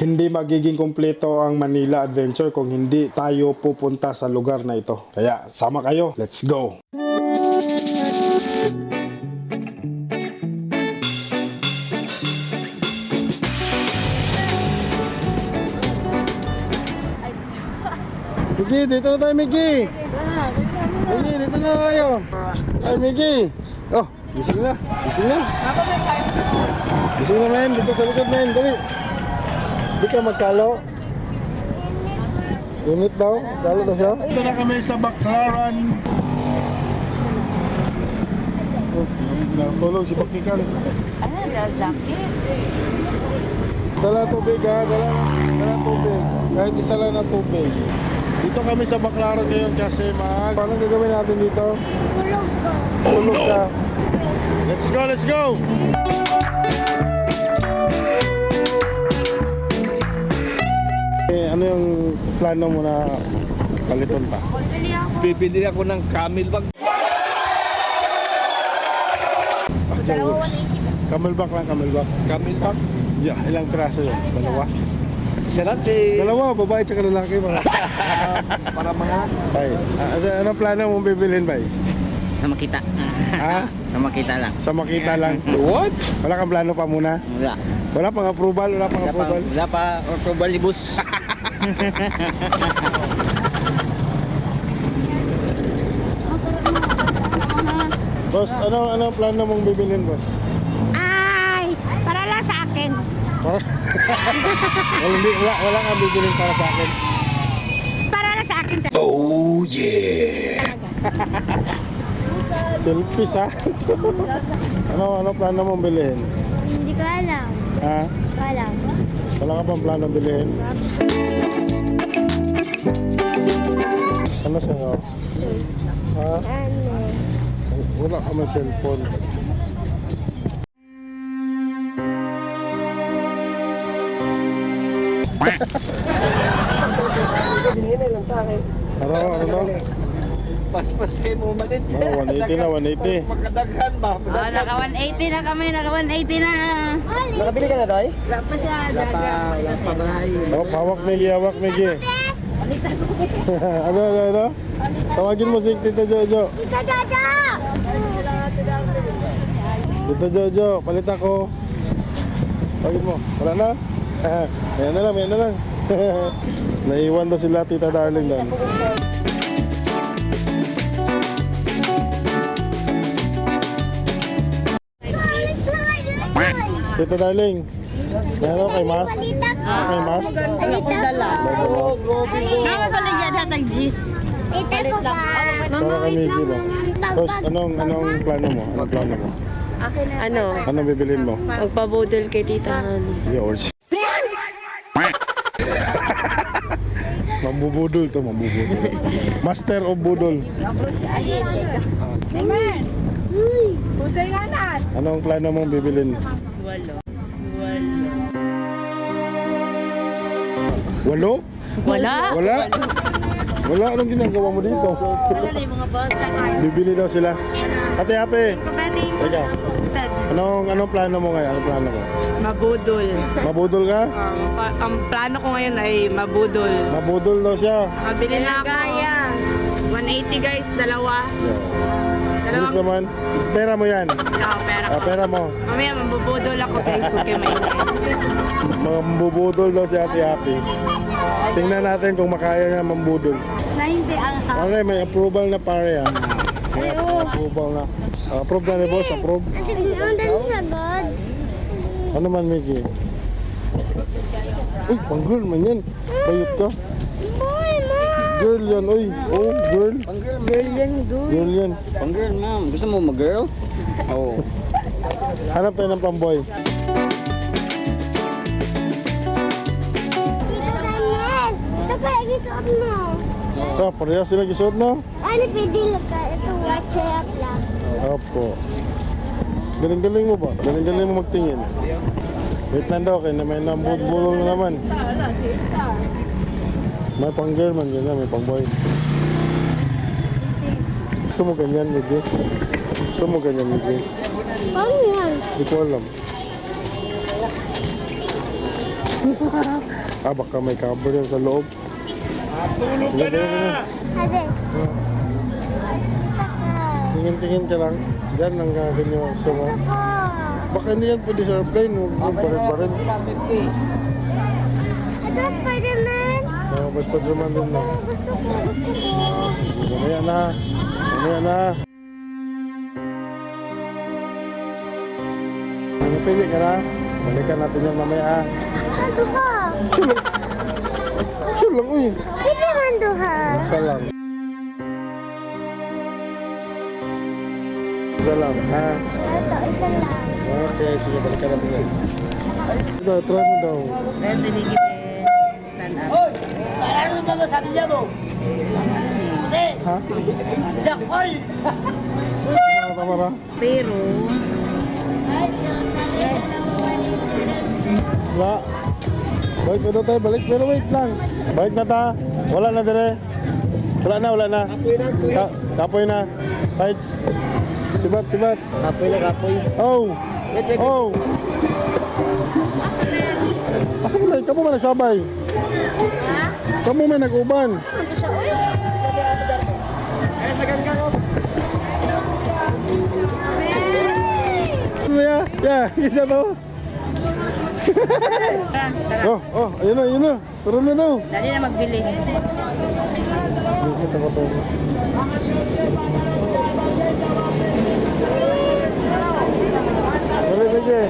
hindi magiging kumpleto ang Manila Adventure kung hindi tayo pupunta sa lugar na ito. Kaya sama kayo, let's go! Miggy, dito na tayo, Miggy! Miggy, dito na tayo! Ay, Miggy! Oh, gising na, gising na! Gising na, men! Dito sa likod, men! Dali! Di ka magkalo. Init daw. Kalo daw siya. Ito na kami sa Baclaran. Natulog si Bakikal. Ano, jacket? Dala tubig ha. Dala, dala tubig. Kahit isa lang na tubig. Dito kami sa Baclaran ngayon kasi mag... Paano gagawin natin dito? Tulog ko. Tulog ka. Let's go, let's go! Plano mo na paliton pa? Ako. Bibili ako ng camel bag. Ah, Jawers. Camelback lang, camelback. Camel bag. Yeah, ilang piraso yun? Dalawa? Isa natin. Dalawa, babae tsaka lalaki ba? Para mga Bay, ah, ano, anong plano mong bibilhin, Bay? Sa makita. Ha? Sa makita lang. Sa makita lang. What? Wala kang plano pa muna? Wala. Wala pang approval? Wala pang Wala pa, approval? wala pa approval ni boss. Boss, ano ano ang plano mong bibilhin, boss? Ay, para lang sa akin. Para... wala, hindi, wala, wala kang bibilhin para sa akin. Para lang sa akin. Selfies, ha? ano, ano plano mong bilhin? Hindi ko alam. Ha? Wala. Wala ka bang plano bilhin? Ano siya? oh? Ha? Ano? Wala ka may cellphone. Ano, ano? Paspas kayo mo malit. Oh, 180 na, 180. Magkadaghan ba? Oh, naka 180 na kami, naka 180 na. Nakabili ka na, Doy? Wala pa siya. Wala pa, wala pa bahay. Oh, hawak Migi, hawak Migi. ano, ano, ano? Tawagin mo si Tito Jojo. Ika Dada! Tito Jojo, palit ako. Tawagin mo. Wala na? Ayan na lang, ayan na lang. Naiwan daw sila Tita Darling doon. Tita Darling, ano kay Mas? Kay Mas? Wala ko dala. Naman ko lang dyan hatag G's. Ito ko ba? Para kay Migi ba? Tapos anong, anong plano mo? Anong plano mo? Ano? Anong bibilin mo? Magpabudol kay Tita Honey. Orsi. Mambubudol to, mambubudol. Master of budol. Pusay nga na. Anong plano mong bibilin? Walo. Walo? Wala? Wala? Wala? Anong ginagawa mo dito? Wala na yung mga bata. Bibili daw sila. Ate, ate. Kapating. Teka. Anong, anong plano mo ngayon? Anong plano mo? Mabudol. Mabudol ka? Um, pa- ang plano ko ngayon ay mabudol. Mabudol daw siya. Nakabili na ako. 180 guys, dalawa. Bilis naman. Espera mo yan. oh, pera Ah, ko. pera mo. Mamaya mabubudol ako guys, huwag kayo mainit. Mambubudol daw si ate Happy. Tingnan natin kung makaya niya mambudol. Na hindi ang Pare, may approval na pare ah. May approval na. Ah, approve na ni boss, approve. Ang dali sa God. Ano man, Miggy? Uy, pang girl man yan. Bayot ka. Girl yan, uy. Oh, girl. Pang girl, girl yan, Girl yan. Pang girl, ma'am. Gusto mo mag-girl? Oo. Hanap tayo ng pamboy. Tito Daniel. Ito pa isuot mo. So, parehas sila gisuot, no? Ano pwede ka? Ito white kaya lang. Opo. Galing-galing mo ba? Galing-galing mo magtingin. Wait lang daw, kaya na may nambudbulong na naman. May pang girl man, ganyan, may pang boy. Gusto mo ganyan, Miggy? Gusto mo ganyan, Miggy? Paano yan? Hindi ko alam. ah, baka may cover yan sa loob. Tulog Sige, sige, sige. Ade. Oh, Tingin-tingin ka lang. Diyan ang gagawin yung. Gusto ko. Baka hindi yan pwede sa airplane. Huwag mo barin-barin. Ito, Spider-Man. Oh, ba't pa naman din na? Ah, sige, mamaya na. Mamaya na. Ano pili ka na? Balikan natin yan mamaya. Ano ba? Sure lang. Sure lang, uy. Pili man duha. Isa lang, ha? Ito, isa lang. Okay, sige, balikan natin yan. Ito, try mo daw. Then, binigyan. Ha? Tama, tama ra. Pero, Wala. Balik na tayo, balik. Pero wait lang. Balik na ta. Wala na dire. Wala na, wala na. Kapoy na. Ka kapoy na. Tights. Sibat, sibat. Kapoy na, kapoy. Oh. Wait, wait. Oh. Asa mo na? Kamu man nagsabay. Kamu may nag-uban. Ano ya? Ya, isa to. oh, oh, ayun na, ayun na. Turo na daw. dali na magbili. Dito ko to. Dali, dali.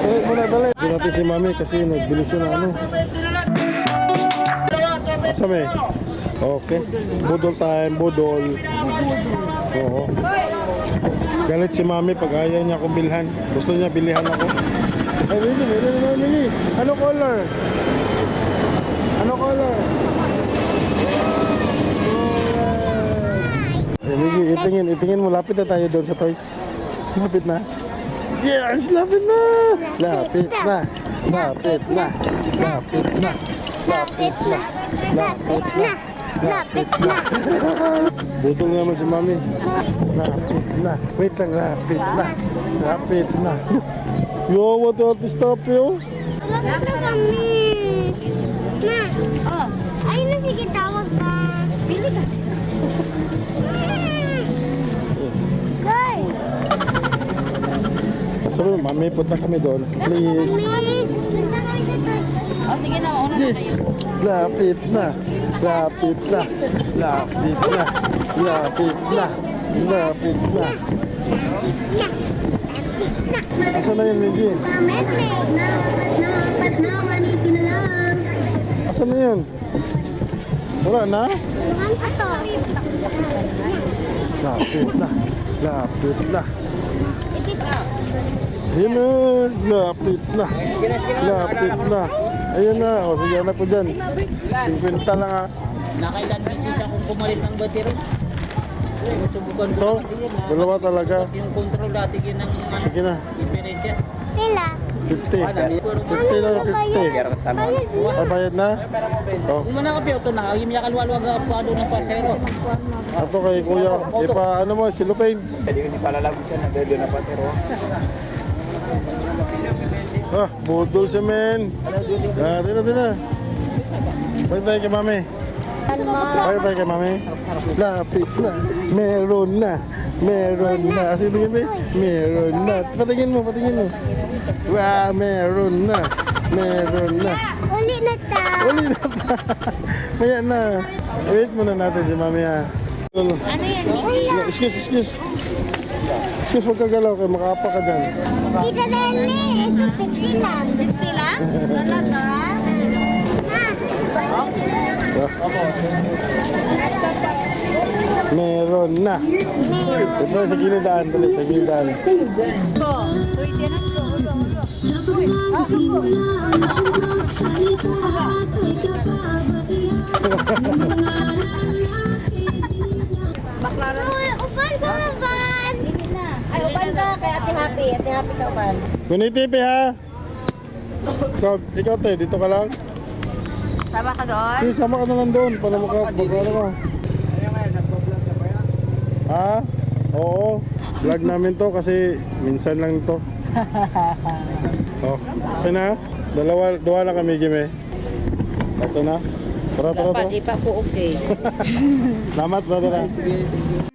Dali muna, dali. Natin si mami kasi nagbili siya ng ano. Asa may? Okay. Budol time, budol. Oo. Galit si mami pag ayaw niya akong bilhan. Gusto niya bilihan ako. Ay, Mili, Mili, Mili, Mili. Ano color? Ano color? Eh, Mili, itingin, itingin mo. Lapit na tayo doon sa toys. Lapit na. Yes, lapit na. Lapit na. Lapit na. Lapit na. Lapit na. Lapit na. Lapit na. Butol naman si mami. Lapit na. Wait lang, lapit na. Lapit na. Yo, what the stop yo? Lapit na kami. Ma. Oh, Ayun na sige tawag ka. pili kasi. Guys. Sabi mo, mami, punta kami doon. Please. Mami. Oh, sige na, mauna na Yes. Lapit na. Lapit na. Lapit na. Lapit na. Lapit na. Asa na yun, Miggy? Napat na. Na na yun? Wala na? Pa to. Lapit na. Lapit na. Ayun na. Lapit na. Lapit na. Ayun na. O, sige, anak ko dyan. 50 lang ha. Nakailan beses akong pumalit ng battery. Subukan Ito, ko natin yun. dalawa talaga. Yung control dati yun ng ano, Sige na. diferensya. Pila. 50. Ano, 50 lang, 50. Ay, bayad na? Oh. Kung mana ka piyo ito, nakagim niya kalwalwag pa doon ng pasero. Ato kay kuya, ipa ano mo, silupin. Ah, budol siya men. Ah, tina tina. Balik tayo kay mami. Balik tayo kay mami. Lapit na. Meron na. Meron na. Sige tingin ba? Meron na. Patingin mo, patingin mo. Wow, meron na. Meron na. Uli na ta. Uli na pa. Maya na. Wait muna natin si mami ha. Ano yan, Mickey? Excuse, excuse. Excuse, huwag ka galaw kay makapa ka dyan. Tita Lele, ito 50 lang. 50 lang? Talaga? Ha? Meron na. Ito sa gilidaan, dali sa gilidaan. Uy, Happy. Ate Happy ka upan. Kunitipi ha. Ikaw, ikaw te, dito ka lang. Sama ka doon? Sige, sama ka na lang doon para maka, maka ano ka. Ha? Oo. Vlog namin to kasi minsan lang to. Oh, okay na? Dalawa, dua na kami, Jimmy. Ito na. Tara, tara, Dapat, tara. di pa po okay. Salamat, brother. Sige, sige.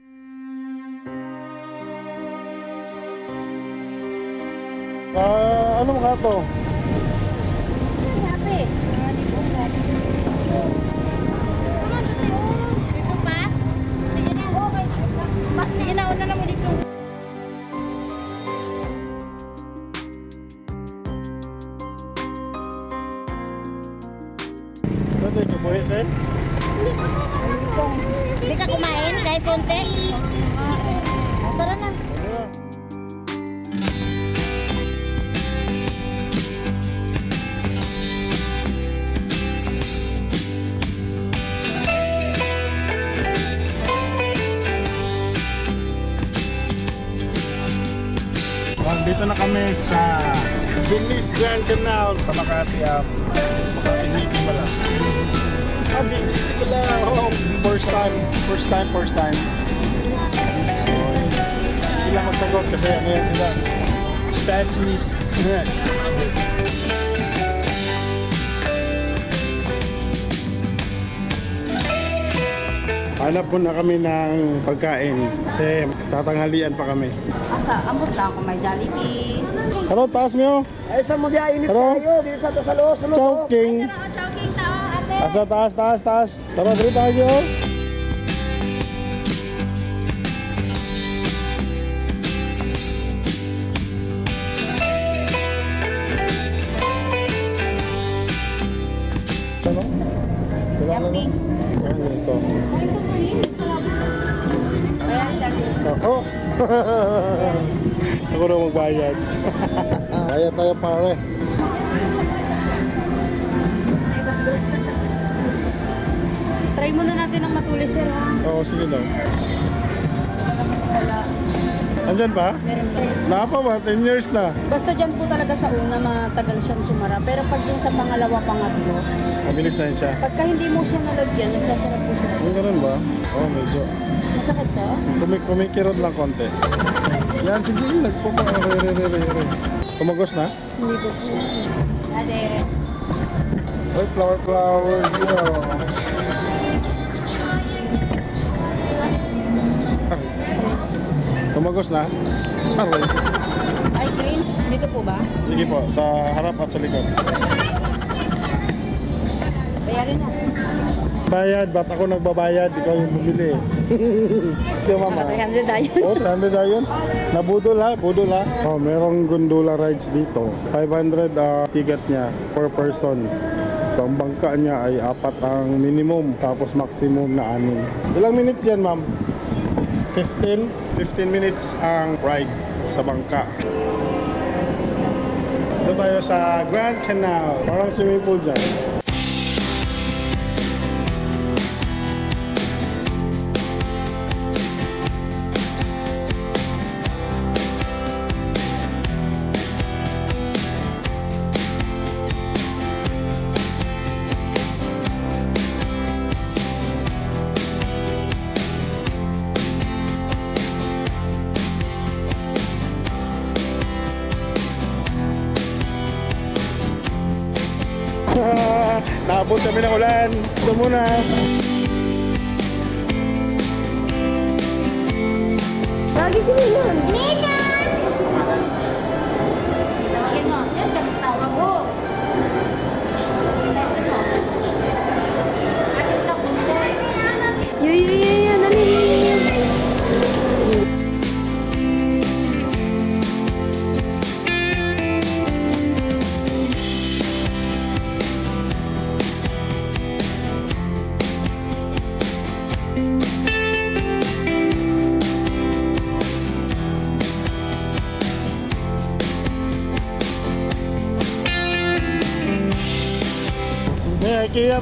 Eh. Hindi ka kumain kahit konti? Kami sa Venice Grand Canal sa Makati. ah. Makati pala. Ah, BGC pala. Oh, first time. First time, first time. Sila magsagot kasi ano yan sila. Speechless. Yes, speechless. Hanap muna kami ng pagkain kasi tatanghalian pa kami. Asa, ambot lang kung may Jollibee. Pero taas mo. Ay, sa mo diya, init Hello? tayo. Dito sa. Ano to? Chowking. Chowking tao, ate. Asa taas, taas, taas. Tara, dito tayo. Magbayad. Bayad tayo pare. Try muna natin ang matulis sir ha. Oo, sige daw. Andyan ba? Meron ba? Napa ba? 10 years na. Basta dyan po talaga sa una matagal siyang sumara. Pero pag yung sa pangalawa, pangatlo, Mabilis na yun siya. pagka hindi mo siya nalagyan, nagsasarap po siya. Ang ganun ba? Oo, oh, medyo. Masakit to? Kumik kumikirot lang konti. Yan, sige, nagpapa. Re, re, re, re, re. Tumagos na? Hindi po po. Ade. Ay, flower, flowers. Yeah. Tumagos na? Aray. Ay, green. Dito po ba? Sige po, sa harap at sa likod. Bayarin na. Bayad, ba't ako nagbabayad? Ikaw yung bumili. Yung mama. Naka 300 tayo. Oh, 300 na yun. Nabudol ha, budol ha. Oh, merong gondola rides dito. 500 ah, ticket niya per person. So, ang bangka niya ay apat ang minimum, tapos maximum na anim. Ilang minutes yan, ma'am? 15? 15 minutes ang ride sa bangka. Ito tayo sa Grand Canal. Parang swimming pool dyan. Ulan. Ito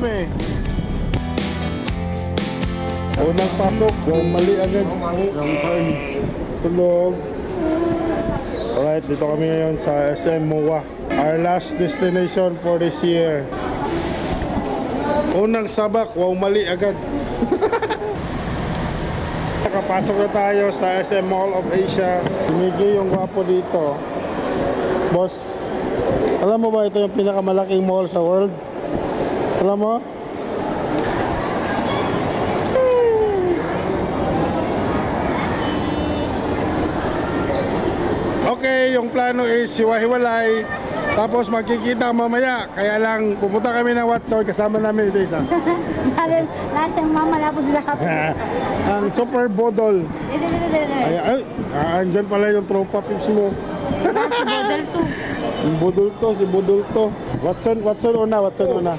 Eh. Unang pasok, yung mali agad. Yung turn. Tulog. Alright, dito kami ngayon sa SM MOA. Our last destination for this year. Unang sabak, wow mali agad. Nakapasok na tayo sa SM Mall of Asia. Si Miggy yung gwapo dito. Boss, Alam mo ba ito yung pinakamalaking mall sa world? Alam mo? Okay, yung plano is hiwa-hiwalay. Tapos magkikita mamaya. Kaya lang, pupunta kami ng Watson. Kasama namin ito isa. Lahat, lahat ng mama lapos sila kapit. Ang super bodol. Ay, ay, ah, andyan pala yung tropa pips mo. Model 2. Budol to, si budol to. Watson, Watson una, Watson una.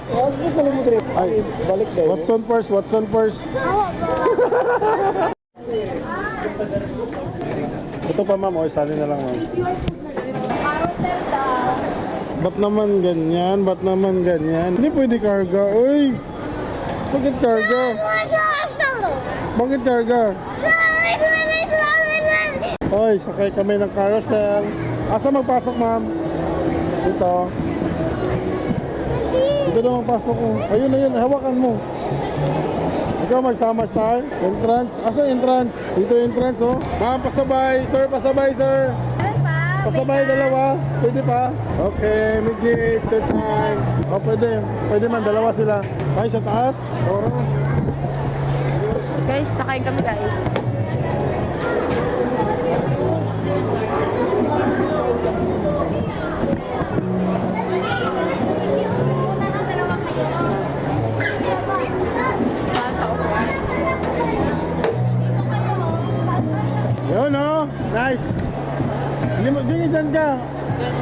Ay, Balik daw. Watson first, Watson first. Ito pa ma'am, o isali na lang ma'am. Ba't naman ganyan? Ba't naman ganyan? Hindi pwede karga, uy! Bakit karga? Bakit karga? Hoy, sakay kami ng carousel. Asa magpasok ma'am? Dito. Dito na magpasok ko. Ayun, ayun, hawakan mo. Ikaw magsama star? Entrance? Asa entrance? Dito entrance oh. Ma'am, pasabay. Sir, pasabay sir. Pasabay dalawa. Pwede pa? Okay, Miggy, it's your time. Oh, pwede. Pwede man, dalawa sila. Ay, sa taas? Oo. Guys, sakay kami guys.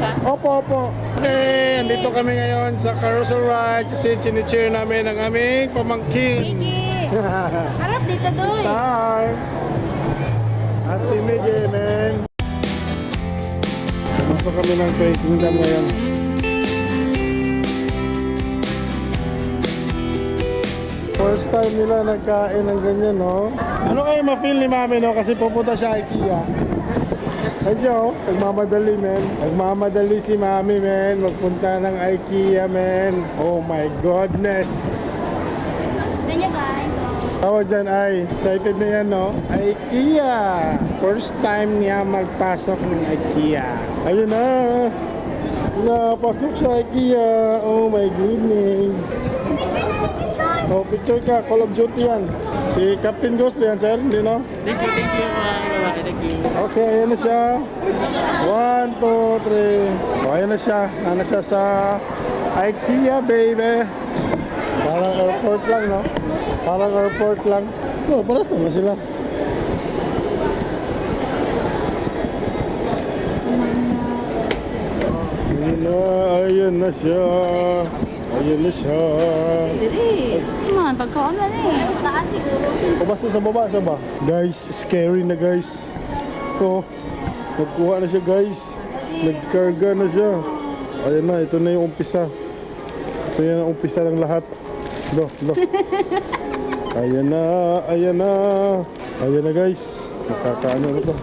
Opo, opo. Okay, andito kami ngayon sa carousel ride kasi chinicheer namin ang aming pamangkin. Miggy! Harap dito doon. Star. At si Miggy, man. Pumasok kami ng Toy Kingdom ngayon. First time nila nagkain ng ganyan, no? Ano kayo ma-feel ni Mami, no? Kasi pupunta siya IKEA. Medyo, nagmamadali, men. Nagmamadali si Mami, men. Magpunta ng IKEA, men. Oh my goodness. Nyo guys. Tawag dyan ay, excited na yan, no? IKEA! First time niya magpasok ng IKEA. Ayun na! Napasok sa IKEA! Oh my goodness! Oh, picture ka, Call of Duty yan. Si Captain Ghost yan, sir, hindi no? Thank you, thank you mga lalaki. Thank you. Okay, ayan na siya. One, two, three. Oh, ayan na siya. Ayan na siya sa IKEA, baby. Parang airport lang, no? Parang airport lang. Oh, paras naman sila. Ayan na, ayan na siya. Ayan na siya. Dili. Man, pagkaon na eh. Taas siguro. O basta sa baba siya ba? Guys, scary na guys. Ito, nagkuha na siya guys. Nagkarga na siya. Ayan na, ito na yung umpisa. Ito yan ang umpisa ng lahat. Do, do. Ayan na, ayan na. Ayan na guys. Nakakaano na to.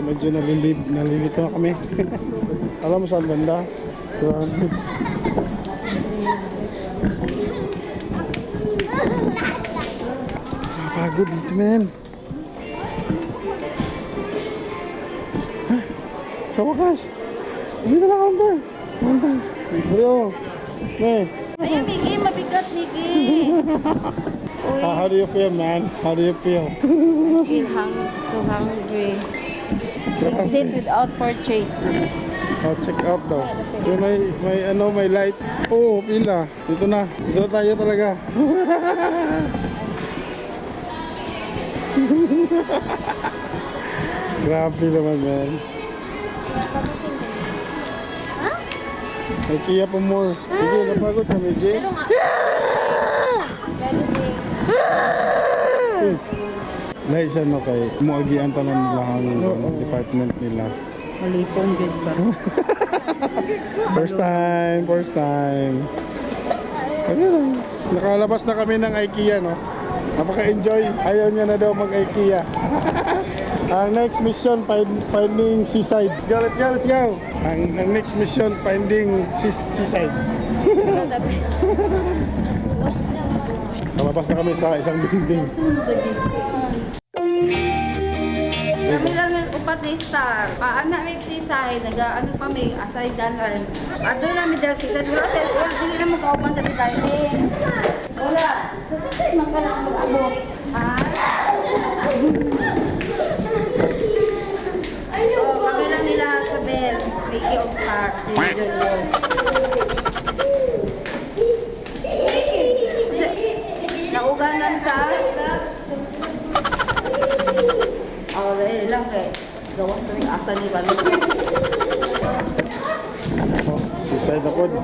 Medyo nalilib, nalilito na kami. Alam mo saan banda? Saan? Pagod dito, men. Sa wakas. Dito na counter. Counter. Bro. Ne. Ay, Miggy, mabigat, Miggy. Ah, how do you feel, man? How do you feel? feel hung- so hungry. Exit without purchase. Oh, check out daw. Yung may, may ano, may light. Oh, pila. Dito na. Dito tayo talaga. Grabe naman, man. May Kia pa more. Sige, napagod ka, Miggy. Pero nga. Lahi siya no kay muagian tanan nila ang department nila. Malipong good ba? First time, first time. Ayun, nakalabas na kami ng IKEA, no? Napaka-enjoy. Ayaw niya na daw mag-IKEA. Ang next mission, find, finding seaside. Let's go, let's go, let's go. Ang, ang next mission, finding sea, seaside. Lumabas na kami sa isang building. Kami lang yung upat ni Star. Paana may exercise, naga ano pa may asay dalan. Ato lang may dal sa dura sa well, dili na mo kauban sa detailing. Wala. Sa sisay man ka lang mag-abot. Ha? Oh, kami lang nila sa Bell. Mickey of Star. Si Julius. Nauganan sa Oh, dahil lang kay gawas na yung asa ni Balo. Oh, seaside ako.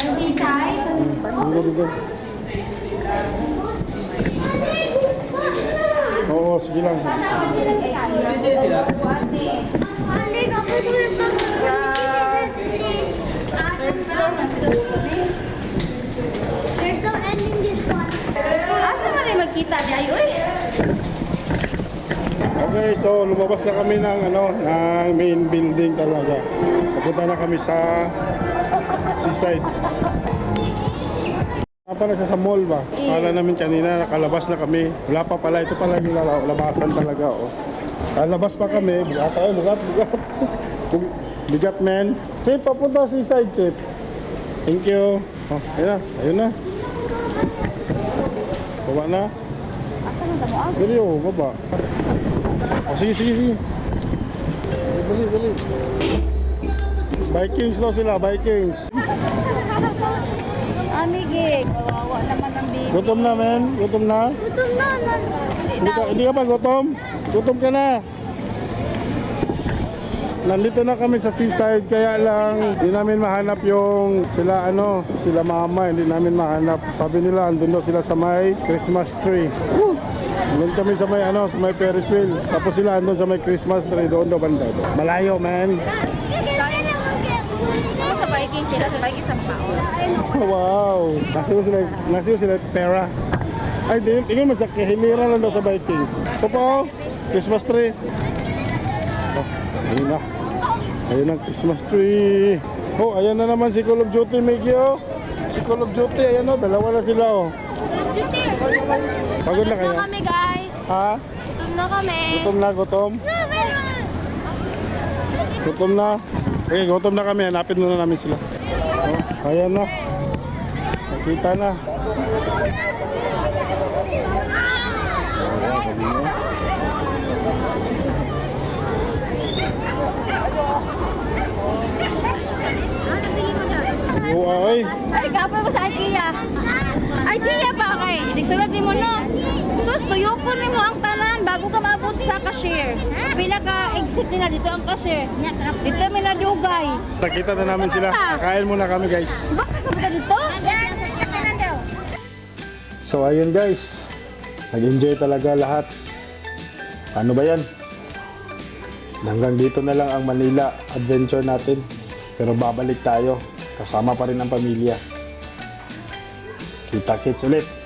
Ang sisay. Dito, dito. Oo, sige lang. Busy sila. Hindi ka pa tulad ng There's no ending this one. Magkita di ay oy. Okay, so lumabas na kami ng ano, ng main building talaga. Papunta na kami sa seaside. Apa na sa mall ba? Kala namin kanina nakalabas na kami. Wala pa pala, ito pala yung labasan talaga oh. Lalabas pa kami, bigat tayo, bigat, bigat. Bigat man. Chip, papunta sa seaside, Chip. Thank you. Oh, ayun na, ayun na. Baba na. Asa man tamo ah? Dali oh, baba. Oh, sige, sige, sige. Dali, dali. Vikings daw sila, Vikings. Ami gig, kawawa naman ang big. Gutom na, men. Gutom na. Gutom na, nan. Hindi ka, hindi ka pa gutom? Gutom ka na. Nandito na kami sa seaside kaya lang hindi namin mahanap yung sila ano, sila mama, hindi namin mahanap. Sabi nila andun daw sila sa may Christmas tree. Woo! Doon kami sa may ano, sa may Ferris wheel. Tapos sila andun sa may Christmas tree doon daw banda. Malayo, man. Sa biking sila, sa paon. Wow! Nasiyo sila, nasiyo sila pera. Ay, di, tingin mo sa kahilira lang daw sa Vikings. Ito pa oh, Christmas tree. Oh, ayun na. Ayun ang Christmas tree. Oh, ayan na naman si Call of Duty, Miggy oh. Si Call of Duty, ayan oh, dalawa na sila oh. Pagod na kayo? kami, guys. Ha? Gutom na kami. Gutom na, gutom? Gutom na. Okay, gutom na kami. Hanapin muna namin sila. Oh, ayan na. Nakita na. Oo, ay. Ay, kapoy ko sa IKEA. IKEA pa kay. Nagsulat mo no. Sus, tuyupon mo ang tanan bago ka maabot sa cashier. Pinaka-exit nila dito ang cashier. Dito may nadugay. Nakita na namin sila. Kakain muna kami guys. Bakit ka dito? So ayun guys. Nag-enjoy talaga lahat. Ano ba yan? Hanggang dito na lang ang Manila adventure natin. Pero babalik tayo. Kasama pa rin ang pamilya. Kita kits ulit.